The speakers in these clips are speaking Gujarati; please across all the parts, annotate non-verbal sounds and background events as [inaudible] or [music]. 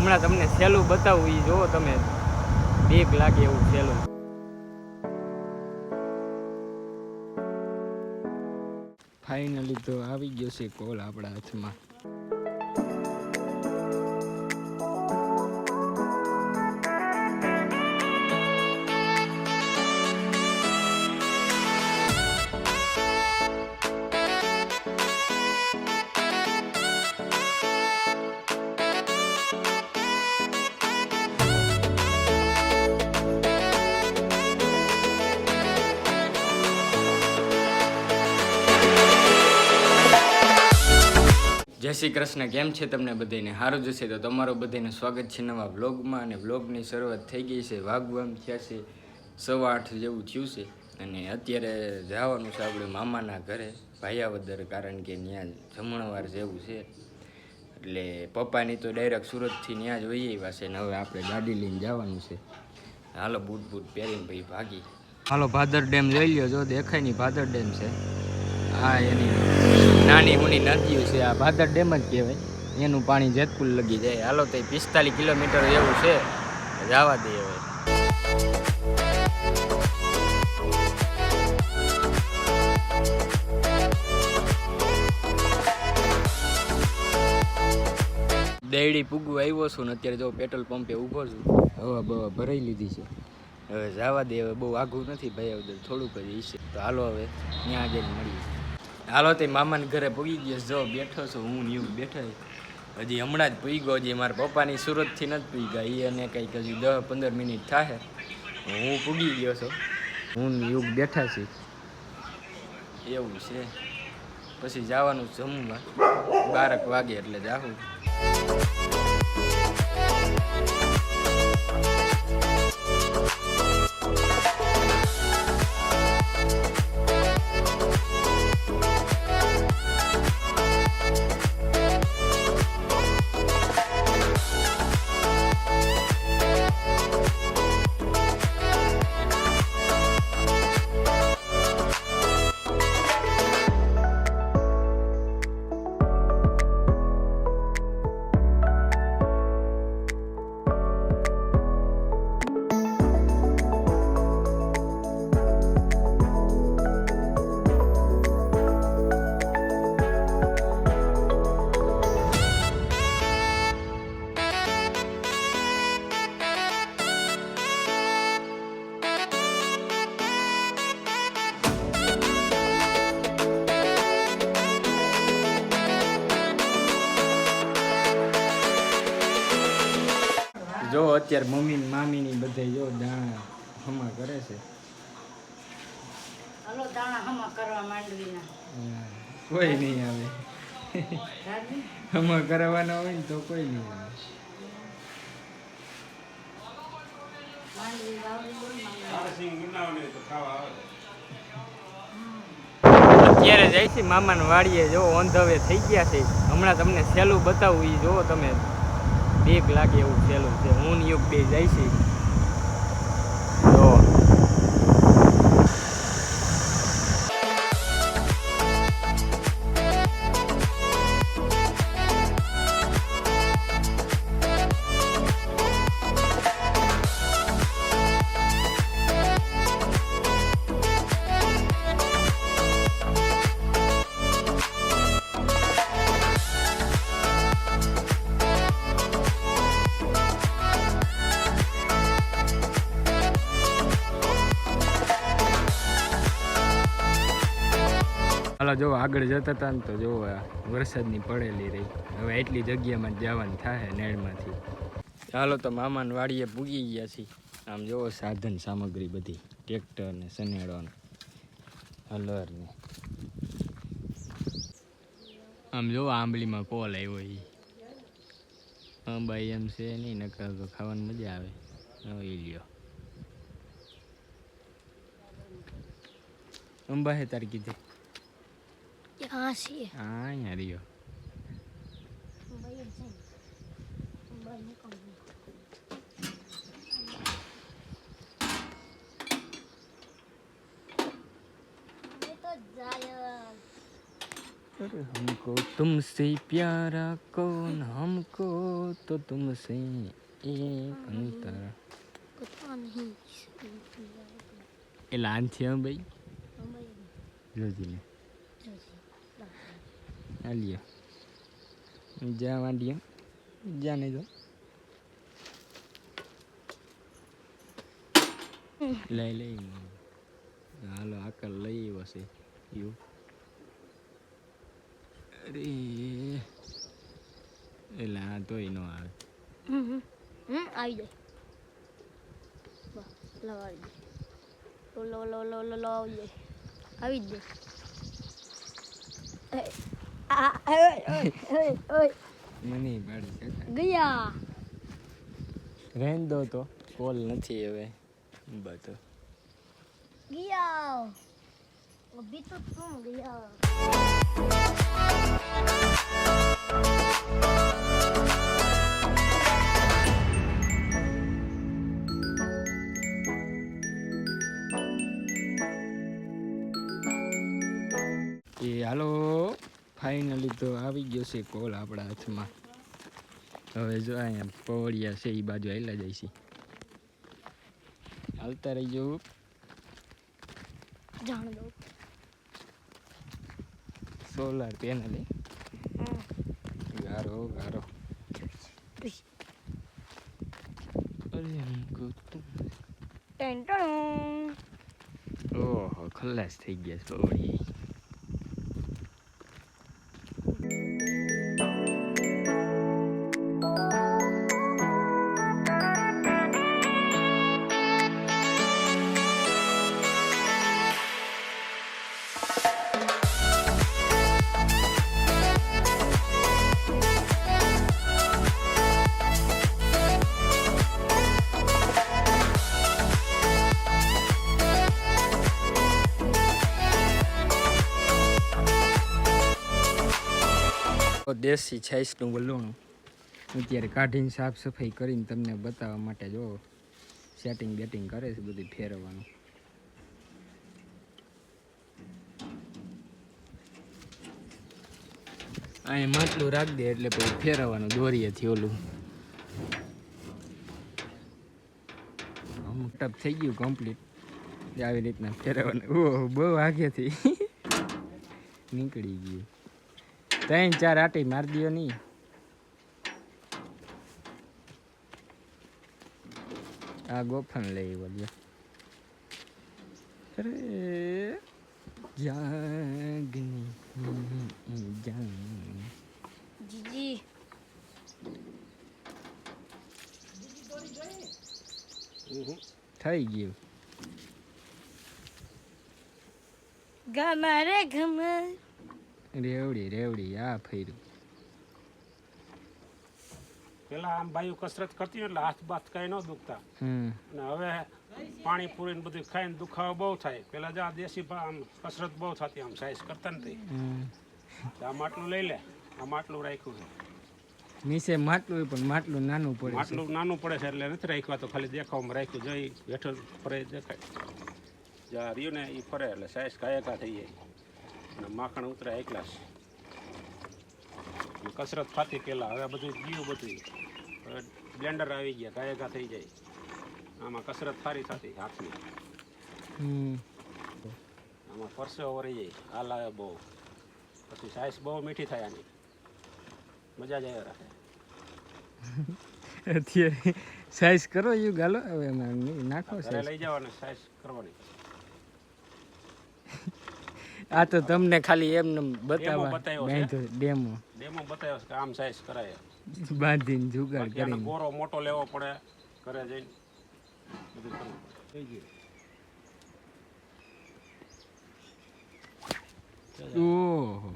હમણાં તમને સહેલું બતાવું એ જુઓ તમે. બેગ લાગે એવું સહેલું ફાઇનલી તો આવી ગયો છે કોલ આપણા હાથમાં. જય શ્રી કૃષ્ણ, કેમ છે તમને બધાને સારું જશે તો તમારું બધાને સ્વાગત છે નવા વ્લોગમાં અને વ્લોગની શરૂઆત થઈ ગઈ છે વાગવામ થયા છે, સવા આઠ જેવું થયું છે અને અત્યારે જવાનું છે આપણે મામાના ઘરે, ભાયાવદર, કારણ કે ત્યાં જમણવાર જેવું છે. એટલે પપ્પાની તો ડાયરેક્ટ સુરતથી ત્યાં જ હોઈએ પાસે ને હવે આપણે ગાડી લઈને જવાનું છે. હાલો, બૂટ બૂટ પહેરીને ભાઈ ભાગી. હાલો, ભાદર ડેમ લઈ લ્યો, જો દેખાય નહીં, ભાદર ડેમ છે. હા, એની નાની ઉની નદીઓ છે, આ ભાદર ડેમ જ કહેવાય. એનું પાણી જેતપુર લગી જાય. હાલો તો પિસ્તાલીસ કિલોમીટર એવું છે, જવા દે હવે. દેડી પૂગવા આવ્યો છું ને અત્યારે જો પેટ્રોલ પંપે ઊભો છું, હવા બવા ભરાઈ લીધી છે. હવે જવા દે હવે, બહુ આઘું નથી ભાઈ, હવે થોડુંક જ ઈશે તો હાલો હવે ત્યાં જઈને મળીએ. હાલો તે મામાને ઘરે પૂગી ગયો જો બેઠો છું, હું યુગ બેઠો હજી હમણાં જ પૂગ્યો હજી મારા પપ્પાની સુરતથી નથી પૂગ્યા એ અને કંઈક હજી દસ પંદર મિનિટ થાય હું પૂગી ગયો છું. હું યુગ બેઠા છીએ. એવું છે. પછી જવાનું જમવા. બારક વાગે એટલે જાવું અત્યારે મમ્મી મામીની મામી ની બધા જો દાણા હમા કરે છે. હલો દાણા હમા કરવા માંડવીના. કોઈ નહીં આવે. હમા કરાવવાના હોય ને તો કોઈ નહીં આવે. અત્યારે જાય છે મામાને વાડીએ જો ઓન ધ વે થઈ ગયા છે. હમણાં તમને સહેલું બતાવું એ જોવો તમે. બેગ લાગે એવું સહેલું છે. હું યુગ બે જાય છે. હાલો, જો આગળ જતા હતા ને તો જો વરસાદની પડેલી રહી. હવે એટલી જગ્યામાં જ જવાનું થાય નેડમાંથી ચાલો તો મામાને વાડીએ પૂગી ગયા છીએ. આમ જોવો સાધન સામગ્રી બધી, ટ્રેક્ટર ને સનેડો ને હલર ને. આમ જોવો આંબલીમાં કોલ આવ્યો એ અંબાઈ એમ છે નહીં, નકર ખાવાની મજા આવે. એ લ્યો. અંબા હે તારી કીધે. ત્યાં છીએ હા અહીંયા રહ્યો अरे हमको तुमसे प्यारा कौन हमको तो तुमसे एक अंतर પતા નહીં એ લાન છે હં ભાઈ જોજી લે આ લ્યો જા વાંડીએ જા નહીં તો લઈ લઈ હાલો આકલ લઈ આવ્યો છે યુ અરે એટલે હા તોય ન આવે આવી જાય બસ લવાડી દે લો લો લો લો લો આવી જાય આવી જ જાય મને કાકા. ગયા. રહેન દો તો. કોલ નથી હવે. બધો ગયા. અભી તો તું ગયા. ફાઇનલી તો આવી ગયો છે કોલ આપણા હાથમાં. હવે જો અહીંયા પવડિયા છે એ બાજુ હાલા જાય છે. હાલતા રહી જવું જાણ દઉં. સોલાર પેનલ ગારો ગારો. અરે ઓહો ખલાસ થઈ ગયા પવડિયા દેશી છાઈસનું વલોણું અત્યારે કાઢીને સાફ સફાઈ કરીને તમને બતાવવા માટે જો સેટિંગ બેટિંગ કરે છે બધું ફેરવવાનું. અહીંયા માટલું રાખી દે એટલે પછી ફેરવવાનું દોરીએથી ઓલું. અમુક ટપ થઈ ગયું કમ્પ્લીટ આવી રીતના ફેરવવાનું. ઓહ, બહુ આગેથી. [laughs] નીકળી ગયું. ત્રણ ચાર આટી મારી દો નહીં. આ ગોફન લઈ બોલ્યો અરે જાગની જાગ જીજી. થઈ ગયું. ગમા રે ગમા રેવડી રેવડી આ ફર્યું. પેલા આમ બાયુ કસરત કરતી ને એટલે હાથ બાથ કઈ ન દુખતા. અને હવે પાણી પૂરીને બધું ખાઈને દુખાવો બહુ થાય. પેલા જો આ દેશી આમ કસરત બહુ થતી આમ સાઈઝ કરતા નથી. આ માટલું લઈ લે. આ માટલું રાખ્યું છે. નીચે માટલું પણ માટલું નાનું પડે માટલું નાનું પડે છે એટલે નથી રાખ્યું. તો ખાલી દેખાવામાં રાખ્યું. જઈ હેઠળ ફરે દેખાય. જ્યાં રહ્યું ને એ ફરે એટલે સાઈઝ કાયકા થઈ જાય. અને માખણ ઉતરે એકલા કસરત ફાતી પહેલાં હવે બધું ગયું બધું. હવે બ્લેન્ડર આવી ગયા કાયકા થઈ જાય. આમાં કસરત સારી થતી હાથની. હમ. આમાં પરસેવો વળી જાય હાલ આવે બહુ. પછી સાઈઝ બહુ મીઠી થાય આની. મજા જ આવે રાખે. [laughs] અત્યારે સાઈઝ કરો યુ ગાલો હવે નાખો સાઈઝ લઈ જવાની સાઈઝ કરવાની. આ તો તમને ખાલી એમને બતાવવા ડેમો ડેમો બતાવ્યો છે કે આમ સાઈઝ કરાય બાંધીને જુગાડ કરીને બોરો મોટો લેવો પડે ઘરે જઈને બધું કરવું થઈ ગયું ઓહો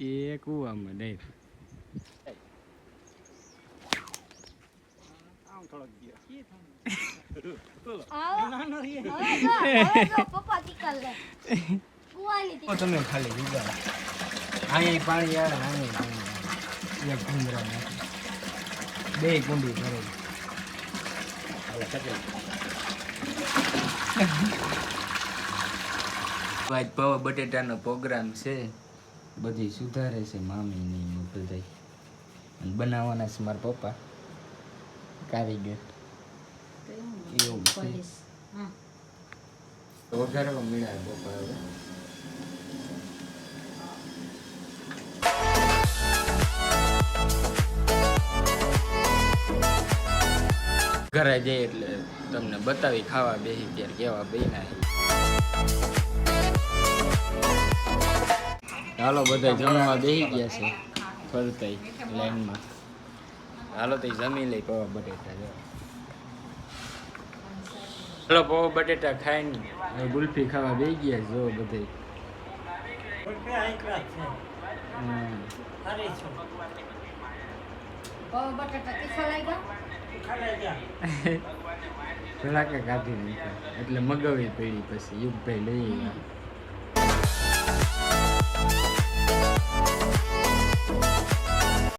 એ કુવામાં ડાયરેક્ટ આમ થોડોક ગયો તો તમે ખાલી જુગાડ અહીંયા પાણી આવે ને અહીંયા પાણી આવે એક ભૂંગરા નાખી બે કુંડી ભરેલી આજ પૌવા બટેટાનો પ્રોગ્રામ છે. બધી સુધારે છે મામી ને બધા અને બનાવવાના છે મારા પપ્પા. કારીગર. એવું છે. વઘારવા મળ્યા પપ્પા હવે ઘરે જઈએ એટલે તમને બતાવી ખાવા બેસી ત્યારે કેવા બેના હાલો બધા જમવા બેસી ગયા છે ફરતા લાઈનમાં. હાલો, તો જમી લઈ પવા બટેટા જો. હાલો પૌ બટેટા ખાઈને ગુલ્ફી ખાવા બે ગયા છે જો બધે. ધડાકા [laughs] કાઢી નાખ્યા એટલે મગાવી પડી પછી યુગભાઈ લઈ ગયા